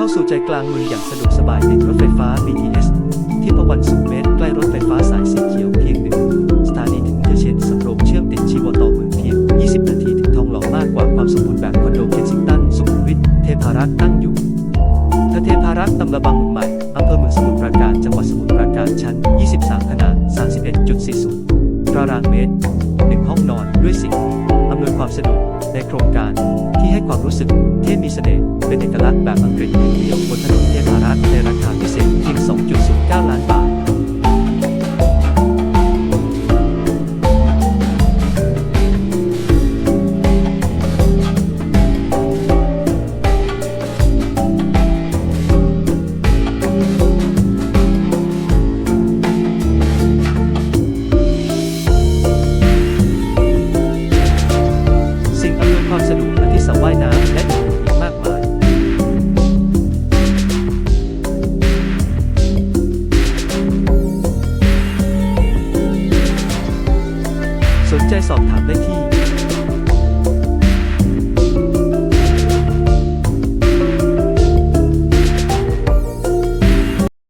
เข้าสู่ใจกลางเมืองอย่างสะดวกสบายติดรถไฟฟ้า BTS ที่ประวันสุขเมตรใกล้รถไฟฟ้าสายสีเขียวเพียงหนึ่งสถานีถึงเทเชนสำโรงเชื่อมติดชีวต่อเมืองเพียง 20 นาทีถึงทองหล่อมากกว่าความสมบูรณ์แบบคอนโดเคนซิงตันสุขุมวิทเทพารักษ์ตั้งอยู่ทเทพารักษ์ตำละบังเมืองใหม่อำเภอเมืองสมุทรปราการจังหวัดสมุทรปราการชั้น 23 ขนาด 31.40 ตารางเมตร 1 ห้องนอนด้วยสิ่ง ความสะดวกในโครงการที่ให้ความรู้สึกเท่มีเสน่ห์เป็นเอกลักษณ์แบบอังกฤษเดียวบนถนนเทพารัต ความสะดวกที่สระว่ายน้ำและอื่นอีกมากมายสนใจสอบถามได้ที่